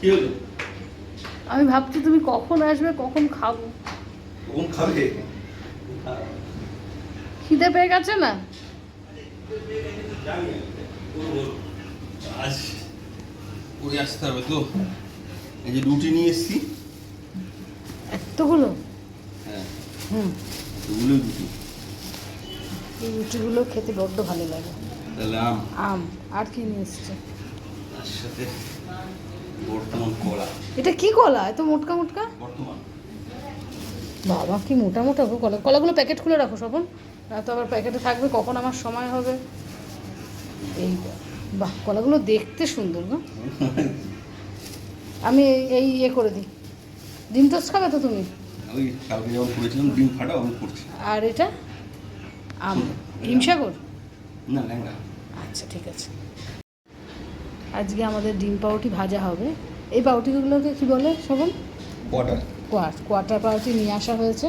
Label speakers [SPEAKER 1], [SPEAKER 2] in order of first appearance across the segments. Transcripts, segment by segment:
[SPEAKER 1] কি হলো?
[SPEAKER 2] আমি ভাবছি তুমি কখন আসবে কখন খাব।
[SPEAKER 1] কখন খাবে?
[SPEAKER 2] খিদে পেয়ে গেছে না?
[SPEAKER 1] আজ করে আসতে হবে তো। এই যে রুটি নিয়ে এসছি।
[SPEAKER 2] এতগুলো?
[SPEAKER 1] হ্যাঁ।
[SPEAKER 2] হুম।
[SPEAKER 1] রুটি।
[SPEAKER 2] এই রুটিগুলো খেতে বড্ড ভালো লাগে।
[SPEAKER 1] তাহলে আম।
[SPEAKER 2] আম। আর কি নিয়ে এসছে?
[SPEAKER 1] তার সাথে বর্তমান কলা।
[SPEAKER 2] এটা কি কলা? এত মোটকা মোটকা?
[SPEAKER 1] বর্তমান।
[SPEAKER 2] বাবা কি মোটা মোটা গো কলা। কলাগুলো প্যাকেট খুলে রাখো সবন তো আবার প্যাকেটে থাকবে কখন আমার সময় হবে? এই বাহ কলাগুলো দেখতে সুন্দর গো। আমি এই- ইয়ে করে দিই। ডিম টোস্ট খাবে তো তুমি?
[SPEAKER 1] ওই কালকে যেমন করেছিলাম ডিম ফাটা আমি করছি।
[SPEAKER 2] আর এটা আম হিমসাগর?
[SPEAKER 1] না ল্যাংড়া।
[SPEAKER 2] আচ্ছা ঠিক আছে। আজকে আমাদের ডিম পাউটি ভাজা হবে। এই পাউটিগুলোকে কি বলে সবন
[SPEAKER 1] কোয়াটার।
[SPEAKER 2] কোয়াট কোয়াটার পাউটি নিয়ে আসা হয়েছে।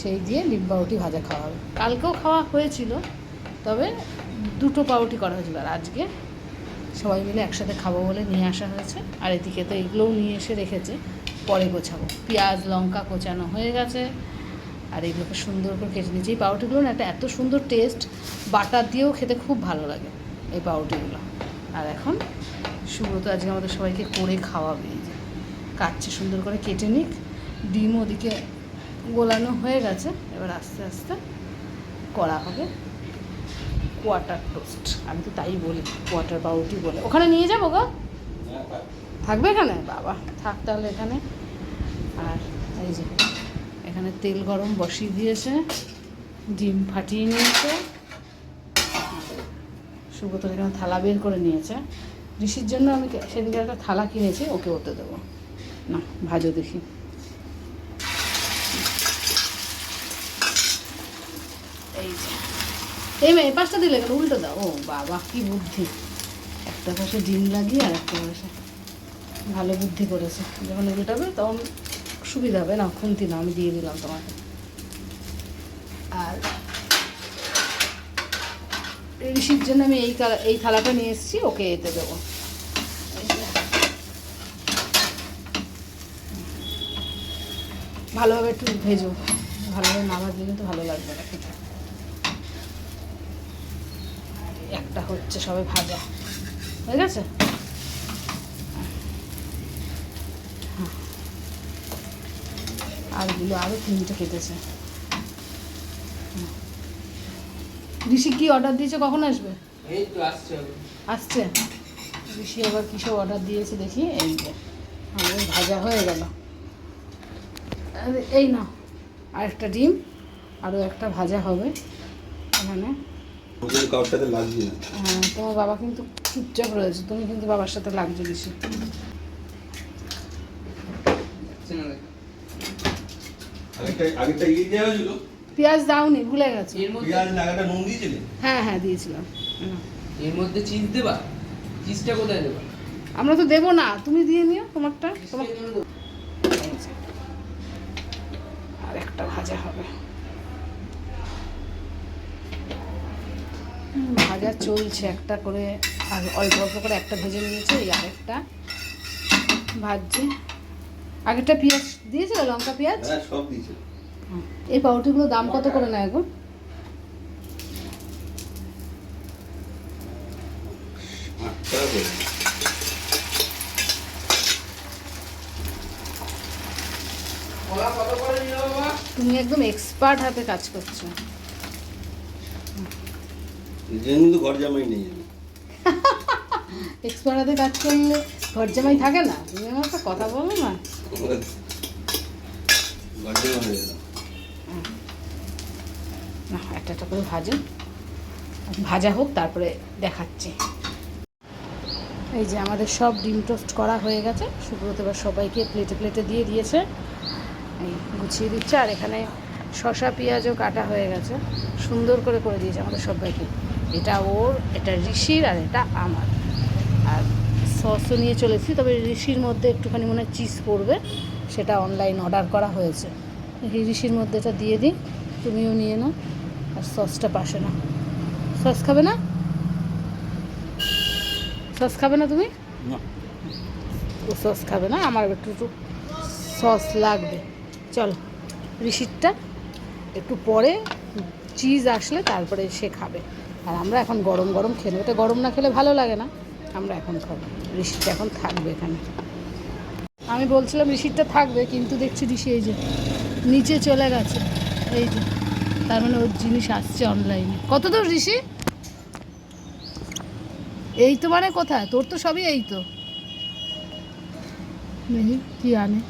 [SPEAKER 2] সেই দিয়ে ডিম পাউটি ভাজা খাওয়া হবে। কালকেও খাওয়া হয়েছিল তবে দুটো পাউটি করা হয়েছিল আর আজকে সবাই মিলে একসাথে খাব বলে নিয়ে আসা হয়েছে। আর এদিকে তো এগুলোও নিয়ে এসে রেখেছে পরে গোছাবো। পেঁয়াজ লঙ্কা কোচানো হয়ে গেছে। আর এগুলোকে সুন্দর করে কেটে নিয়েছি। এই পাউরুটিগুলো না একটা এত সুন্দর টেস্ট বাটার দিয়েও খেতে খুব ভালো লাগে এই পাউরুটিগুলো। আর এখন, সুব্রত আজকে আমাদের সবাইকে করে খাওয়াবে। কাটছে সুন্দর করে, কেটে নিক। ডিম ওদিকে গোলানো হয়ে গেছে। এবার আস্তে আস্তে করা হবে কোয়াটার টোস্ট আমি তো তাই বলি কোয়াটার পাউরুটি বলে। ওখানে নিয়ে যাব গো? থাকবে এখানে? বাবা, থাক তাহলে এখানে। আর এই যে, এখানে তেল গরম বসিয়ে দিয়েছে। ডিম ফাটিয়ে নিয়েছে। সুব্রত এখানে থালা বের করে নিয়েছে। ঋষির জন্য আমি সেদিকে একটা থালা কিনেছি, ওকে ওতে দেবো। না, ভাজো দেখি। এই এই মেয়ে পাঁচটা দিলে কেন? উল্টো দাও। ও বাবা, কি বুদ্ধি। একটা পাশে ডিম লাগিয়ে আর একটা পাশে ভালো বুদ্ধি করেছে। যখন উল্টাবে তখন সুবিধা হবে। না, খুন্তি না, আমি দিয়ে দিলাম তোমাকে। আর ঋষির জন্য আমি এই এই থালাটা নিয়ে এসেছি, ওকে এতে দেবো। ভালোভাবে একটু ভেজো। ভালোভাবে না ভাজলে কিন্তু ভালো লাগবে না খেতে। একটা হচ্ছে সবে ভাজা। হয়ে গেছে হ্যাঁ। আরগুলো আরও তিনটে কেটেছে। হুম। ঋষি কি অর্ডার দিয়েছে? কখন আসবে?
[SPEAKER 3] এই তো আসছে।
[SPEAKER 2] আসছে? ঋষি আবার কিসব অর্ডার দিয়েছে দেখি। এই যে আমাদের ভাজা হয়ে গেল। আর এই না আর একটা ডিম আরও একটা ভাজা হবে এখানে। হ্যাঁ, তোমার বাবা কিন্তু চুপচাপ রয়েছে। তুমি কিন্তু বাবার সাথে লাগছো
[SPEAKER 3] না দেখ।
[SPEAKER 1] আগেরটা আগেরটা ইয়ে দেওয়া হয়েছিল?
[SPEAKER 2] পেঁয়াজ দাওনি ভুলে গেছে?
[SPEAKER 3] এর মধ্যে
[SPEAKER 1] পেঁয়াজ লাগাটা নুন দিয়েছিলে?
[SPEAKER 2] হ্যাঁ হ্যাঁ দিয়েছিলাম।
[SPEAKER 3] এর মধ্যে চিজ দেবা? চিজটা কোথায় দেবা?
[SPEAKER 2] আমরা তো দেবো না তুমি দিয়ে নিও তোমারটা তোমার। আর একটা ভাজা হবে। ভাজা চলছে একটা করে আর অল্প অল্প করে একটা ভেজে নিয়েছে এই আরেকটা ভাজছে। আগেরটা পেঁয়াজ দিয়েছিল লঙ্কা পেঁয়াজ?
[SPEAKER 1] হ্যাঁ সব দিয়েছে
[SPEAKER 2] হুম। এই পাউরুটিগুলো দাম কত করে নেয় গো? তুমি একদম এক্সপার্ট হাতে কাজ করছ।
[SPEAKER 1] কিন্তু ঘর জামাই নেই।
[SPEAKER 2] এক্সপার্ট হাতে কাজ করলে ঘর জামাই থাকে না? তুমি আমার কথা বলো না।
[SPEAKER 1] ঘর জামাই
[SPEAKER 2] না, একটা একটা করে ভাজো ভাজা হোক, তারপরে দেখাচ্ছি। এই যে আমাদের সব ডিম টোস্ট করা হয়ে গেছে। সুব্রত এবার সবাইকে প্লেটে প্লেটে দিয়ে দিয়েছে। এই গুছিয়ে দিচ্ছে, আর এখানে শশা পেঁয়াজও কাটা হয়ে গেছে। সুন্দর করে করে দিয়েছে আমাদের সবাইকে। এটা ওর, এটা ঋষির, আর এটা আমার। আর সসও নিয়ে চলেছি, তবে ঋষির মধ্যে একটুখানি মনে হয় চিজ পড়বে। সেটা অনলাইন অর্ডার করা হয়েছে। ঋষির মধ্যে এটা দিয়ে দিই। তুমিও নিয়ে নাও। আর সসটা পাশে না। সস খাবে না? সস খাবে না তুমি? ও সস খাবে না আমার একটু একটু সস লাগবে। চল ঋষিরটা একটু পরে চিজ আসলে তারপরে সে খাবে। আর আমরা এখন গরম গরম খেলে ওটা গরম না খেলে ভালো লাগে না। আমরা এখন খাব। ঋষিরটা এখন থাকবে এখানে। আমি বলছিলাম ঋষিরটা থাকবে কিন্তু দেখছি ঋষি এই যে নিচে চলে গেছে। এই যে। তার মানে ওর জিনিস আসছে অনলাইনে কত দূর ঋষি? এই তো মানে কোথায়? তোর তো সবই এই তো। দেখি কি আনে।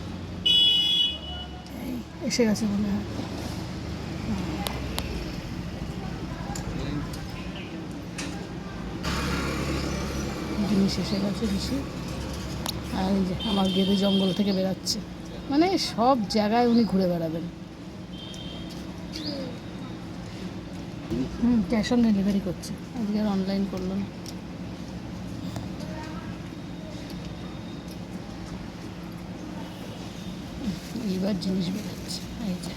[SPEAKER 2] এসে গেছে মনে হয়। জিনিস এসে গেছে ঋষি। আর এই যে আমার গেদে জঙ্গল থেকে বেরাচ্ছে। মানে সব জায়গায় উনি ঘুরে বেড়াবেন। হুম ক্যাশ অন ডেলিভারি করছে। আজকে আর অনলাইন করল না। এইবার জিনিস বেরোচ্ছে। এই যে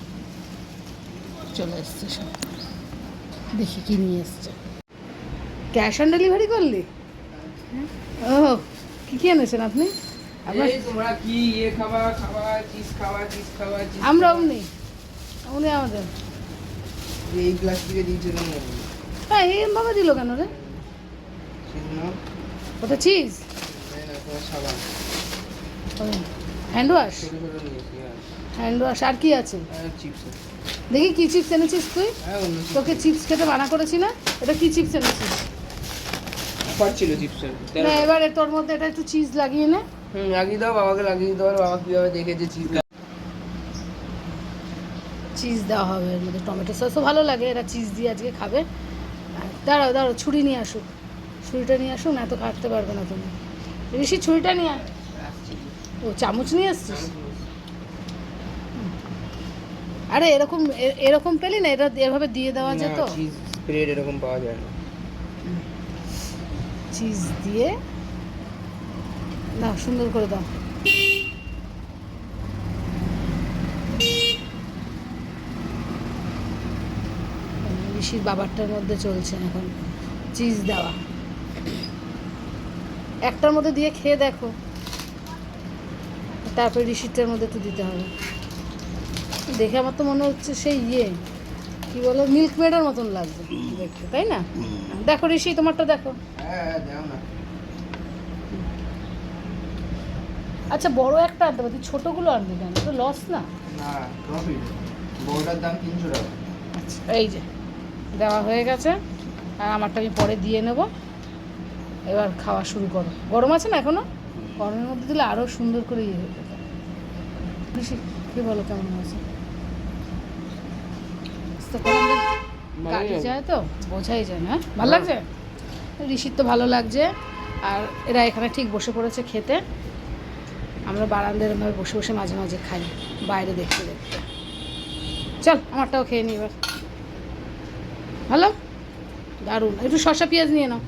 [SPEAKER 2] চলে এসছে সব। দেখি কি নিয়ে এসছে। ক্যাশ অন ডেলিভারি করলি? হ্যাঁ? ও কি কি এনেছেন আপনি?
[SPEAKER 3] ইয়ে
[SPEAKER 2] আমরা অমনি উনি আমাদের
[SPEAKER 3] এই গ্লাস থেকে দিয়েছিল
[SPEAKER 2] হ্যাঁ এই বাবা দিল কেন রে? ওটা চিজ হ্যান্ড ওয়াশ
[SPEAKER 3] হ্যাঁ।
[SPEAKER 2] হ্যান্ড ওয়াশ আর কি আছে?
[SPEAKER 3] আর
[SPEAKER 2] দেখি কি চিপস এনেছিস তুই?
[SPEAKER 3] হ্যাঁ
[SPEAKER 2] তোকে চিপস খেতে মানা করেছি না? এটা কি চিপস এনেছিস?
[SPEAKER 3] চিপসের
[SPEAKER 2] না এবারে তোর মধ্যে এটা একটু চিজ লাগিয়ে নে।
[SPEAKER 3] হুম লাগিয়ে দাও বাবাকে লাগিয়ে পারো বাবা কীভাবে দেখেছে চিজ
[SPEAKER 2] চিজ দেওয়া হবে এর মধ্যে টমেটো সসও ভালো লাগে এরা চিজ দিয়ে আজকে খাবে। দাঁড়াও দাঁড়াও ছুরি নিয়ে আসুক। ছুরিটা নিয়ে আসুক না এত কাটতে পারবে না তুমি। ঋষি ছুরিটা নিয়ে। ও চামচ নিয়ে আসছিস? আরে এরকম এরকম পেলি না এটা এভাবে দিয়ে দেওয়া যেত?
[SPEAKER 3] স্প্রেড এরকম পাওয়া যায় না।
[SPEAKER 2] চিজ দিয়ে দাও সুন্দর করে দাও। ঋষির বাবারটার মধ্যে চলছে এখন চিজ দেওয়া। একটার মধ্যে দিয়ে খেয়ে দেখো। তারপরে ঋষিরটার মধ্যে তো দিতে হবে। দেখে আমার তো মনে হচ্ছে সেই ইয়ে কি বলে মিল্ক মেডের মতন লাগবে দেখতে তাই না? দেখো ঋষি তোমারটা দেখো। আচ্ছা বড় একটা আনতে পারতি ছোটোগুলো আনবি কেন? তো লস না?
[SPEAKER 3] বড়টার দাম তিনশো টাকা।
[SPEAKER 2] আচ্ছা এই যে। দেওয়া হয়ে গেছে। আর আমারটা আমি পরে দিয়ে নেব। এবার খাওয়া শুরু করো। গরম আছে না এখনও? গরমের মধ্যে দিলে আরও সুন্দর করে ইয়ে হয়ে বেশি কি বলো কেমন হয়েছে কাটি যায় তো? বোঝাই যায় না। হ্যাঁ? ভালো লাগছে? ঋষির তো ভালো লাগছে। আর এরা এখানে ঠিক বসে পড়েছে খেতে। আমরা বারান্দায় এরমভাবে বসে বসে মাঝে মাঝে খাই। বাইরে দেখতে দেখতে। চল আমারটাও খেয়ে নি এবার। ভালো? দারুণ। একটু শসা পেঁয়াজ নিয়ে নাও।